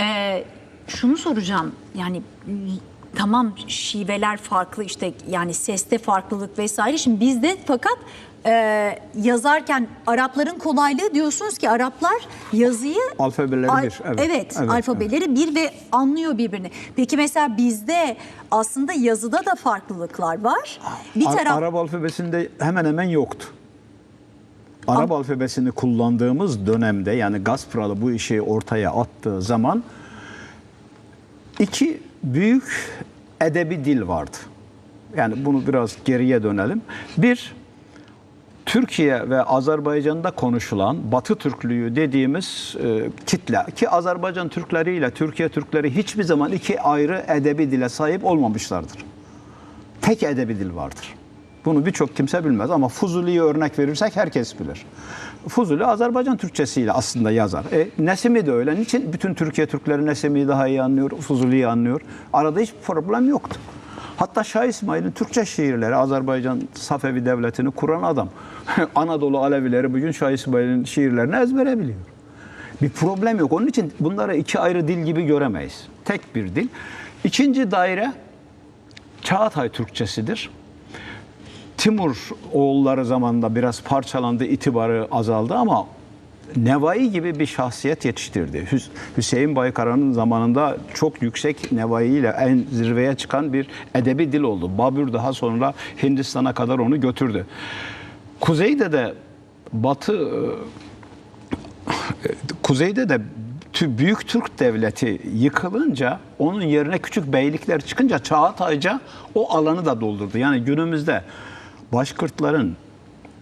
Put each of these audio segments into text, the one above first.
Ee, şunu soracağım yani tamam şiveler farklı işte yani seste farklılık vesaire. Şimdi bizde fakat e, yazarken Arapların kolaylığı diyorsunuz ki Araplar yazıyı Alfabeleri Al- bir, evet. evet, Evet, alfabeleri bir ve anlıyor birbirini. Peki mesela bizde aslında yazıda da farklılıklar var. Bir Ar- taraf Arap alfabesinde hemen hemen yoktu. Arap alfabesini kullandığımız dönemde yani Gaspralı bu işi ortaya attığı zaman iki büyük edebi dil vardı. Yani bunu biraz geriye dönelim. Bir, Türkiye ve Azerbaycan'da konuşulan Batı Türklüğü dediğimiz e, kitle ki Azerbaycan Türkleri ile Türkiye Türkleri hiçbir zaman iki ayrı edebi dile sahip olmamışlardır. Tek edebi dil vardır. Bunu birçok kimse bilmez ama Fuzuli'ye örnek verirsek herkes bilir. Fuzuli Azerbaycan Türkçesiyle aslında yazar. E, Nesimi de öyle. Niçin bütün Türkiye Türkleri Nesimi'yi daha iyi anlıyor, Fuzuli'yi anlıyor? Arada hiçbir problem yoktu. Hatta Şah İsmail'in Türkçe şiirleri Azerbaycan Safevi Devleti'ni kuran adam. Anadolu Alevileri bugün Şah İsmail'in şiirlerini ezbere biliyor. Bir problem yok. Onun için bunları iki ayrı dil gibi göremeyiz. Tek bir dil. İkinci daire Çağatay Türkçesidir. Timur oğulları zamanında biraz parçalandı, itibarı azaldı ama Nevai gibi bir şahsiyet yetiştirdi. Hüs- Hüseyin Baykara'nın zamanında çok yüksek Nevai ile en zirveye çıkan bir edebi dil oldu. Babür daha sonra Hindistan'a kadar onu götürdü. Kuzeyde de Batı e, Kuzeyde de Büyük Türk Devleti yıkılınca onun yerine küçük beylikler çıkınca Çağatayca o alanı da doldurdu. Yani günümüzde Başkırtların,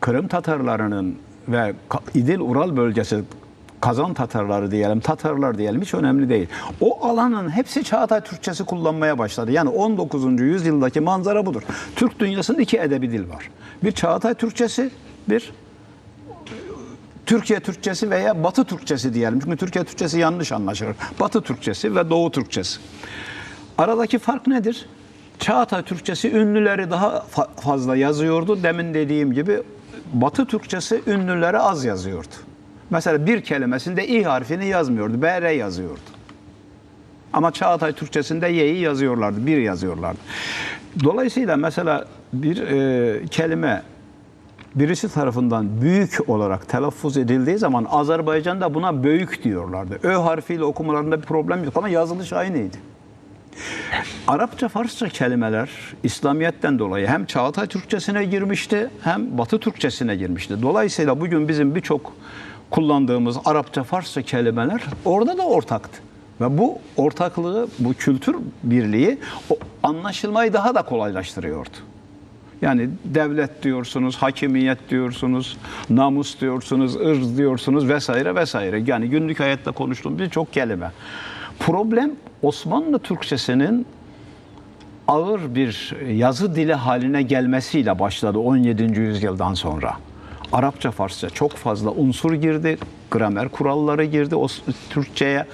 Kırım Tatarlarının ve İdil Ural bölgesi Kazan Tatarları diyelim, Tatarlar diyelim hiç önemli değil. O alanın hepsi Çağatay Türkçesi kullanmaya başladı. Yani 19. yüzyıldaki manzara budur. Türk dünyasında iki edebi dil var. Bir Çağatay Türkçesi, bir Türkiye Türkçesi veya Batı Türkçesi diyelim. Çünkü Türkiye Türkçesi yanlış anlaşılır. Batı Türkçesi ve Doğu Türkçesi. Aradaki fark nedir? Çağatay Türkçesi ünlüleri daha fa- fazla yazıyordu. Demin dediğim gibi Batı Türkçesi ünlüleri az yazıyordu. Mesela bir kelimesinde i harfini yazmıyordu. BR yazıyordu. Ama Çağatay Türkçesinde y'yi yazıyorlardı, bir yazıyorlardı. Dolayısıyla mesela bir e, kelime birisi tarafından büyük olarak telaffuz edildiği zaman Azerbaycan'da buna büyük diyorlardı. Ö harfiyle okumalarında bir problem yok ama yazılış aynıydı. Arapça, Farsça kelimeler İslamiyet'ten dolayı hem Çağatay Türkçesine girmişti hem Batı Türkçesine girmişti. Dolayısıyla bugün bizim birçok kullandığımız Arapça, Farsça kelimeler orada da ortaktı. Ve bu ortaklığı, bu kültür birliği o anlaşılmayı daha da kolaylaştırıyordu. Yani devlet diyorsunuz, hakimiyet diyorsunuz, namus diyorsunuz, ırz diyorsunuz vesaire vesaire. Yani günlük hayatta konuştuğum birçok kelime. Problem Osmanlı Türkçesinin ağır bir yazı dili haline gelmesiyle başladı 17. yüzyıldan sonra. Arapça, Farsça çok fazla unsur girdi, gramer kuralları girdi Türkçe'ye.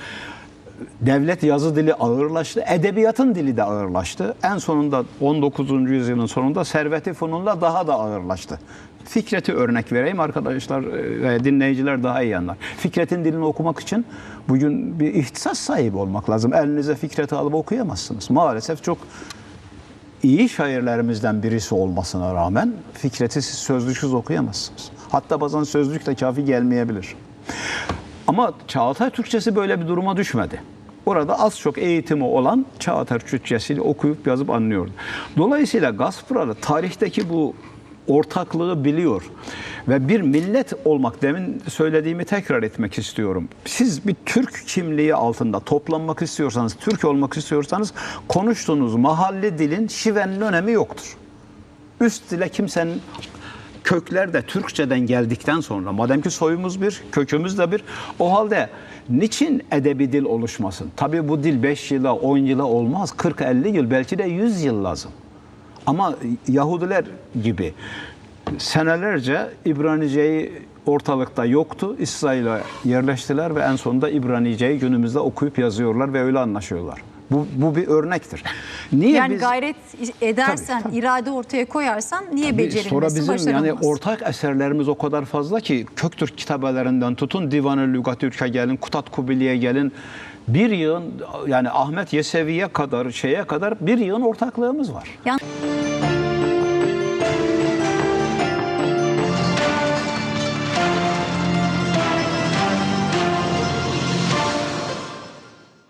Devlet yazı dili ağırlaştı, edebiyatın dili de ağırlaştı. En sonunda 19. yüzyılın sonunda Servet-i daha da ağırlaştı. Fikret'i örnek vereyim arkadaşlar e, ve dinleyiciler daha iyi anlar. Fikret'in dilini okumak için bugün bir ihtisas sahibi olmak lazım. Elinize Fikret'i alıp okuyamazsınız. Maalesef çok iyi şairlerimizden birisi olmasına rağmen Fikret'i siz sözlüksüz okuyamazsınız. Hatta bazen sözlük de kafi gelmeyebilir. Ama Çağatay Türkçesi böyle bir duruma düşmedi. Orada az çok eğitimi olan Çağatay Türkçesiyle okuyup yazıp anlıyordu. Dolayısıyla Gasparalı tarihteki bu ortaklığı biliyor. Ve bir millet olmak, demin söylediğimi tekrar etmek istiyorum. Siz bir Türk kimliği altında toplanmak istiyorsanız, Türk olmak istiyorsanız konuştuğunuz mahalle dilin şivenin önemi yoktur. Üst dile kimsenin kökler de Türkçeden geldikten sonra madem ki soyumuz bir, kökümüz de bir o halde niçin edebi dil oluşmasın? Tabii bu dil 5 yıla, 10 yıla olmaz. 40-50 yıl belki de 100 yıl lazım. Ama Yahudiler gibi senelerce İbranice'yi ortalıkta yoktu. İsrail'e yerleştiler ve en sonunda İbranice'yi günümüzde okuyup yazıyorlar ve öyle anlaşıyorlar. Bu, bu bir örnektir. Niye yani biz... gayret edersen, Tabii, tabii. irade ortaya koyarsan niye Tabii, becerilmesin, Sonra bizim yani ortak eserlerimiz o kadar fazla ki Köktürk kitabelerinden tutun Divan-ı Lügat-ı Ülke gelin, Kutat Kubili'ye gelin. bir yığın yani Ahmet Yesevi'ye kadar şeye kadar bir yığın ortaklığımız var. Yani